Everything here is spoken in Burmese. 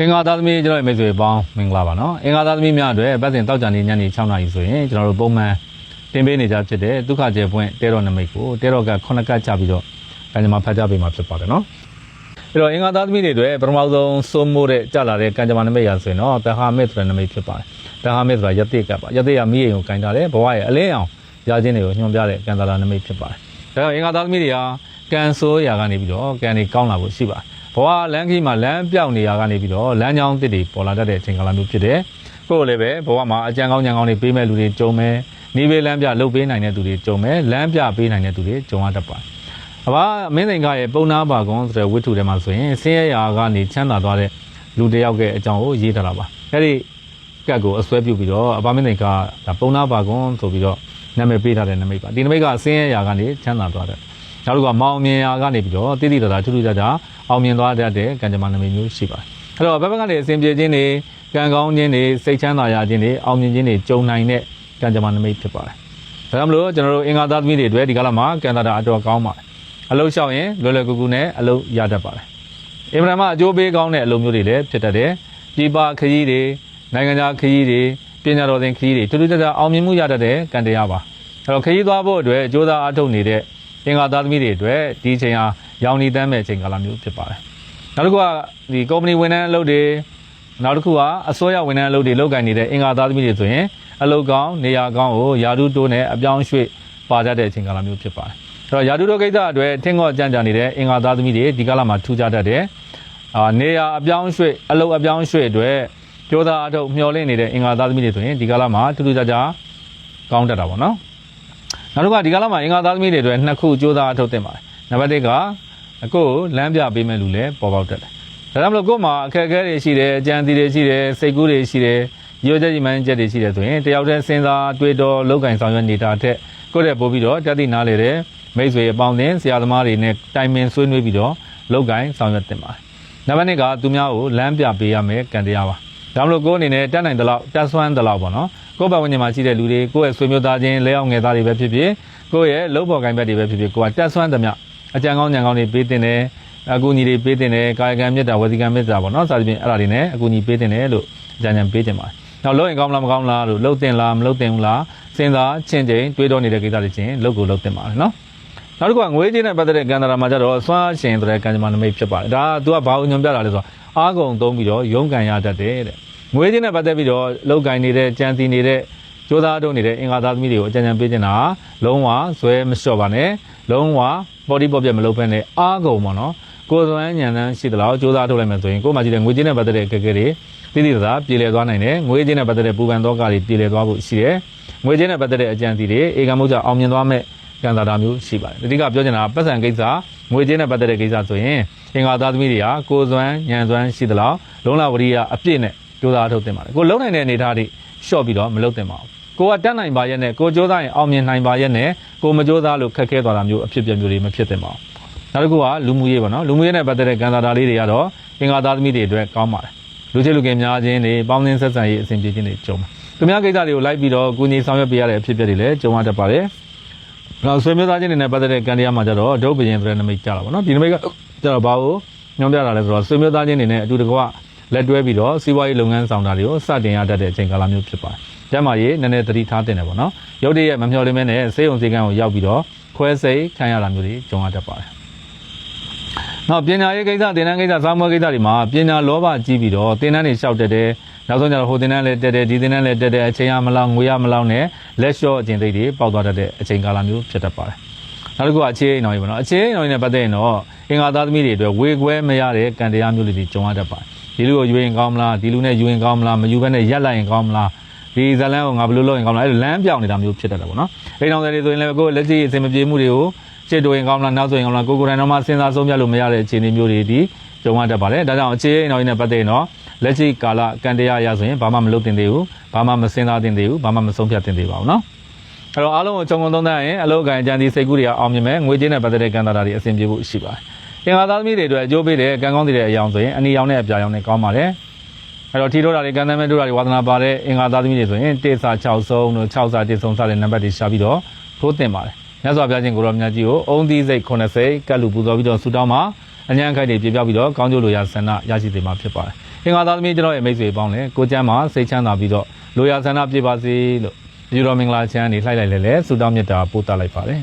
အင်္ဂါသားသမီးကျွန်တော်ရဲ့မိတ်ဆွေပေါင်းမင်္ဂလာပါနော်အင်္ဂါသားသမီးများအတွက်ပတ်စဉ်တောက်ကြနေညနေ6နာရီဆိုရင်ကျွန်တော်တို့ပုံမှန်တင်ပေးနေကြဖြစ်တဲ့ဒုက္ခကျေပွင့်တဲတော်နမိတ်ကိုတဲတော်ကခုနှစ်ကတ်ချပြီးတော့ကံကြမ္မာဖတ်ကြပေးမှာဖြစ်ပါတယ်နော်အဲ့တော့အင်္ဂါသားသမီးတွေအတွက်ပထမဆုံးစိုးမိုးတဲ့ကြလာတဲ့ကံကြမ္မာနမိတ်ရဆိုရင်တော့တဟာမစ်ဆိုတဲ့နမိတ်ဖြစ်ပါတယ်တဟာမစ်ဆိုတာယတိကပ်ပါယတိကမိအိမ်ကိုကင်တာတယ်ဘဝရဲ့အလင်းအောင်ရခြင်းတွေကိုညွှန်ပြတဲ့ကံတာလာနမိတ်ဖြစ်ပါတယ်ဒါကြောင့်အင်္ဂါသားသမီးတွေ ကကံဆိုးရာကနေပြီးတော့ကံတွေကောင်းလာဖို့ရှိပါတယ်ဘဝလမ်းကြီးမှာလမ်းပြောက်နေရကနေပြီးတော့လမ်းကြောင်းတစ်တွေပေါ်လာတတ်တဲ့အချိန်ကာလမျိုးဖြစ်တယ်။ကိုယ်လည်းပဲဘဝမှာအကြံကောင်းကြံကောင်းတွေပေးမဲ့လူတွေကြုံမယ်။နေပေးလမ်းပြလှုပ်ပေးနိုင်တဲ့သူတွေကြုံမယ်။လမ်းပြပေးနိုင်တဲ့သူတွေကြုံရတတ်ပါတယ်။အဘမင်းသိင်္ဂရဲ့ပုံနာပါကွန်ဆိုတဲ့ဝိထုထဲမှာဆိုရင်ဆင်းရဲရာကနေချမ်းသာသွားတဲ့လူတစ်ယောက်ရဲ့အကြောင်းကိုရေးထားတာပါ။အဲဒီကတ်ကိုအစွဲပြုပြီးတော့အဘမင်းသိင်္ဂကပုံနာပါကွန်ဆိုပြီးတော့နာမည်ပေးထားတဲ့နမိတ်ပါ။ဒီနမိတ်ကဆင်းရဲရာကနေချမ်းသာသွားတဲ့ နောက်တစ်ခုကမောင်မြင်ရာကနေပြီးတော့တိတိတသာထူးထူးခြားခြားအောင်မြင်သွားတတ်တဲ့ကံကြမ္မာနမိတ်မျိုးရှိပါတယ်အဲ့တော့ဘက်ဘက်ကနေအစဉ်ပြေခြင်းတွေကံကောင်းခြင်းတွေစိတ်ချမ်းသာရခြင်းတွေအောင်မြင်ခြင်းတွေကြုံနိုင်တဲ့ကံကြမ္မာနမိတ်ဖြစ်ပါတယ်ဒါကြောင့်မလို့ကျွန်တော်တို့အင်္ဂါသားသမီးတွေအတွက်ဒီကလာမှာကံတာတာအတော်ကောင်းပါတယ်အလုပ်လျှောက်ရင်လွယ်လွယ်ကူကူနဲ့အလုပ်ရတတ်ပါတယ်အင်မတန်မှအကျိုးပေးကောင်းတဲ့အလုပ်မျိုးတွေလည်းဖြစ်တတ်တယ်ပြည်ပခရီးတွေနိုင်ငံခြားခရီးတွေပညာတော်သင်ခရီးတွေတူတူတတအောင်မြင်မှုရတတ်တဲ့ကံတရားပါအဲ့တော့ခရီးသွားဖို့အတွက်အကျိုးသားအထုတ်နေတဲ့ အင်္ဂါသားသမီးတွေအတွက်ဒီအချိန်ဟာရောင်နေတမ်းမဲ့အချိန်ကာလမျိုးဖြစ်ပါတယ်။နောက်တစ်ခုကဒီကုမ္ပဏီဝန်ထမ်းအလုပ်တွေနောက်တစ်ခုကအစိုးရဝန်ထမ်းအလုပ်တွေလုပ်ကိုင်နေတဲ့အင်္ဂါသားသမီးတွေဆိုရင်အလုပ်ကောင်းနေရာကောင်းကိုယာတုတိုးနဲ့အပြောင်းရွှေ့ပါတတ်တဲ့အချိန်ကာလမျိုးဖြစ်ပါတယ်။အဲ့တော့ယာတုတိုးကိစ္စအတွက်ထင်ကော့ကြံ့ကြံ့နေတဲ့အင်္ဂါသားသမီးတွေဒီကာလမှာထူးခြားတတ်တယ်။အာနေရာအပြောင်းရွှေ့အလုပ်အပြောင်းရွှေ့အတွက်ကြောသားအထုတ်မျှော်လင့်နေတဲ့အင်္ဂါသားသမီးတွေဆိုရင်ဒီကာလမှာထူးထူးခြားခြားကောင်းတတ်တာပေါ့နော်။ နောက်တစ်ခါဒီကာလမှာအင်္ဂါသားသမီးတွေအတွက်နှစ်ခုစူးစမ်းအထုတ်တင်ပါတယ်။နံပါတ်1ကအကိုလမ်းပြပေးမဲ့လူလည်းပေါ်ပေါက်တတ်တယ်။ဒါကြောင့်မလို့ကို့မှာအခက်အခဲတွေရှိတယ်၊အကြံစီတွေရှိတယ်၊စိတ်ကူးတွေရှိတယ်၊ရိုးချက်ကြီးမှန်းချက်တွေရှိတယ်ဆိုရင်တယောက်တည်းစဉ်းစားတွေးတောလောက်ကင်ဆောင်ရွက်နေတာထက်ကိုယ့်ရဲ့ပို့ပြီးတော့တက်သည့်နားလေတဲ့မိတ်ဆွေအပေါင်းအသင်းဆရာသမားတွေနဲ့တိုင်ပင်ဆွေးနွေးပြီးတော့လောက်ကင်ဆောင်ရွက်တင်ပါတယ်။နံပါတ်2ကသူများကိုလမ်းပြပေးရမယ်ကံတရားပါ။ဒါမှမလို့ကိုယ်အနေနဲ့တက်နိုင်တဲ့လောက်တက်ဆွမ်းတဲ့လောက်ပေါ့နော်။ ကိုယ့်ဘဝဝင်မှာရှိတဲ့လူတွေကိုယ့်ရဲ့ဆွေမျိုးသားချင်းလဲအောင်ငယ်သားတွေပဲဖြစ်ဖြစ်ကိုယ့်ရဲ့လုပ်ပေါ်ကိုင်ဘက်တွေပဲဖြစ်ဖြစ်ကိုယ်ကတက်ဆွမ်းသမျှအကြံကောင်းဉာဏ်ကောင်းတွေပေးတင်တယ်အကူအညီတွေပေးတင်တယ်ကာယကံမေတ္တာဝစီကံမေတ္တာပေါ့နော်စသဖြင့်အဲ့ဒါတွေနဲ့အကူအညီပေးတင်တယ်လို့အကြံဉာဏ်ပေးတင်ပါတယ်နောက်လုပ်ရင်ကောင်းလားမကောင်းလားလို့လှုပ်တင်လားမလှုပ်တင်ဘူးလားစဉ်းစားချင်းချင်းတွေးတောနေတဲ့ကိစ္စတွေချင်းလှုပ်ကိုလှုပ်တင်ပါတယ်နော်နောက်တစ်ခုကငွေကြေးနဲ့ပတ်သက်တဲ့ကံတရာမှာကျတော့စွမ်းရှင်ဆိုတဲ့ကံကြမ္မာနမိတ်ဖြစ်ပါတယ်ဒါက तू ကဘာကိုညွှန်ပြတာလဲဆိုတော့အားကုန်သုံးပြီးတော့ရုန်းကန်ရတတ်တယ်တဲ့ ငွေကြေးနဲ့ပတ်သက်ပြီးတော့လှုပ်ကန်နေတဲ့ကြံစီနေတဲ့ကြိုးစားထုတ်နေတဲ့အင်္ဂါသားသမီးတွေကိုအကြံဉာဏ်ပေးနေတာလုံးဝဇွဲမလျှော့ပါနဲ့လုံးဝ body pop ပြမလုပ်ဖက်နဲ့အားကုန်ပါနော်ကိုယ်စွမ်းညံနှန်းရှိသလားစူးစမ်းထုတ်လိုက်မှဆိုရင်ကိုယ်မှရှိတဲ့ငွေကြေးနဲ့ပတ်သက်တဲ့အခက်အခဲတွေတိတိကျကျပြည်လည်သွားနိုင်တယ်ငွေကြေးနဲ့ပတ်သက်တဲ့ပူပန်သောကတွေပြည်လည်သွားဖို့ရှိတယ်ငွေကြေးနဲ့ပတ်သက်တဲ့အကြံစီတွေဧကမှုကြောင့်အောင်မြင်သွားမဲ့ကံသာတာမျိုးရှိပါတယ်ဒီကပြောချင်တာပတ်စံကိစ္စငွေကြေးနဲ့ပတ်သက်တဲ့ကိစ္စဆိုရင်အင်္ဂါသားသမီးတွေဟာကိုယ်စွမ်းညံစွမ်းရှိသလားလုံးလာဝရိယအပြည့်နဲ့ စူးစမ်းထုတ်တင်ပါတယ်ကိုလုံးနိုင်တဲ့အနေအထားတွေရှော့ပြီးတော့မလုပ်တင်ပါဘူးကိုကတက်နိုင်ပါရဲ့နဲ့ကိုကြိုးစားရင်အောင်မြင်နိုင်ပါရဲ့နဲ့ကိုမကြိုးစားလို့ခက်ခဲသွားတာမျိုးအဖြစ်ပြမျိုးတွေမဖြစ်သင့်ပါဘူးနောက်တစ်ခုကလူမှုရေးပေါ့နော်လူမှုရေးနဲ့ပတ်သက်တဲ့ကံစာတာလေးတွေကတော့အင်္ဂါသားသမီးတွေအတွက်ကောင်းပါတယ်လူချစ်လူကင်များခြင်းတွေပေါင်းသင်းဆက်ဆံရေးအဆင်ပြေခြင်းတွေကြုံတယ်သူများကိစ္စတွေကိုလိုက်ပြီးတော့ကုညီဆောင်ရွက်ပေးရတဲ့အဖြစ်ပြတွေလည်းကြုံရတတ်ပါတယ်နောက်ဆွေမျိုးသားချင်းတွေနဲ့ပတ်သက်တဲ့ကံတရားမှာကျတော့ဒုပ္ပယင်ဆိုတဲ့နမိတ်ကြတာပေါ့နော်ဒီနမိတ်ကကျတော့ဘာလို့ညွှန်ပြတာလဲဆိုတော့ဆွေမျိုးသားချင်းတွေနဲ့အတူတကွ လက်တွဲပြီးတော့စီးပွားရေးလုပ်ငန်းဆောင်တာတွေကိုစတင်ရတတ်တဲ့အချိန်ကာလမျိုးဖြစ်ပါတယ်ကျမ်းမာရေးနည်းနည်းသတိထားတင်တယ်ပေါ့နော်ရုပ်တရက်မမျှော်လင့်မဲနဲ့စေယုံစေကန်းကိုရောက်ပြီးတော့ခွဲစိတ်ခံရတာမျိုးတွေကြုံရတတ်ပါတယ်နောက်ပညာရေးကိစ္စသင်တန်းကိစ္စစာမွေးကိစ္စတွေမှာပညာလောဘကြီးပြီးတော့သင်တန်းတွေလျှောက်တက်တယ်နောက်ဆုံးကျတော့ဟိုသင်တန်းလည်းတက်တယ်ဒီသင်တန်းလည်းတက်တယ်အချိန်ရမလောက်ငွေရမလောက်နဲ့လက်လျှော့အကျင့်သိတွေပေါက်သွားတတ်တဲ့အချိန်ကာလမျိုးဖြစ်တတ်ပါတယ်နောက်တစ်ခုကအခြေအိမ်တော်ကြီးပေါ့နော်အခြေအိမ်တော်ကြီးနဲ့ပတ်သက်ရင်တော့အင်္ဂါသားသမီးတွေအတွက်ဝေခွဲမရတဲ့ကံတရားမျိုးတွေကြုံရတတ်ပါတယ် ဒီလူကိုယူရင်ကောင်းမလားဒီလူနဲ့ယူရင်ကောင်းမလားမယူဘဲနဲ့ရက်လိုက်ရင်ကောင်းမလားဒီဇလန်းကိုငါဘယ်လိုလုပ်ရင်ကောင်းမလားအဲ့လိုလမ်းပြောင်းနေတာမျိုးဖြစ်တတ်တယ်ပေါ့နော်အိမ်တော်တွေဆိုရင်လည်းကိုယ်လက်ရှိအဆင်မပြေမှုတွေကိုချစ်တိုရင်ကောင်းမလားနောက်ဆိုရင်ကောင်းမလားကိုကိုယ်တိုင်တော့မှစဉ်းစားဆုံးဖြတ်လို့မရတဲ့အခြေအနေမျိုးတွေဒီကြုံရတတ်ပါတယ်ဒါကြောင့်အခြေအိမ်တော်ကြီးနဲ့ပတ်သက်ရင်တော့လက်ရှိကာလကံတရားအရဆိုရင်ဘာမှမလုပ်တင်သေးဘူးဘာမှမစဉ်းစားတင်သေးဘူးဘာမှမဆုံးဖြတ်တင်သေးပါဘူးနော်အဲ့တော့အားလုံးကိုခြုံငုံသုံးသပ်ရင်အလောက်ကန်အကြံဒီစိတ်ကူးတွေကအောင်မြင်မယ်ငွေကြေးနဲ့ပတ်သက်တဲ့ကံတာတွေအဆင်ပြေဖို့ရှိပါတယ်အ င်္ဂါသားသမီးတွေအတွက်အကျိုးပေးတဲ့ကံကောင်းတဲ့အယောင်ဆိုရင်အနီရောင်နဲ့အပြာရောင်နဲ့ကောင်းပါတယ်အဲ့တော့ထီတို့တာတွေကံသမဲတို့တာတွေဝါသနာပါတဲ့အင်္ဂါသားသမီးတွေဆိုရင်တေစာ6ဆုံးတို့6စာတေဆုံးစတဲ့နံပါတ်တွေရှာပြီးတော့ထိုးတင်ပါတယ်မြတ်စွာဘုရားရှင်ကိုရောမြတ်ကြီးကိုအုံသီးစိတ်90ကတ်လူပူဇော်ပြီးတော့ဆူတောင်းမှာအញ្ញံခိုက်တွေပြပြပြီးတော့ကောင်းကျိုးလိုရာဆန္ဒရရှိစေမှာဖြစ်ပါတယ်အင်္ဂါသားသမီးကျွန်တော်ရဲ့မိတ်ဆွေပေါင်းလည်းကိုကျမ်းမှာစိတ်ချမ်းသာပြီးတော့လိုရာဆန္ဒပြပါစေလို့ယူတော်မင်္ဂလာချမ်းနေလှိုက်လိုက်လဲလဲဆုတောင်းမြတ်တာပို့တလိုက်ပါတယ်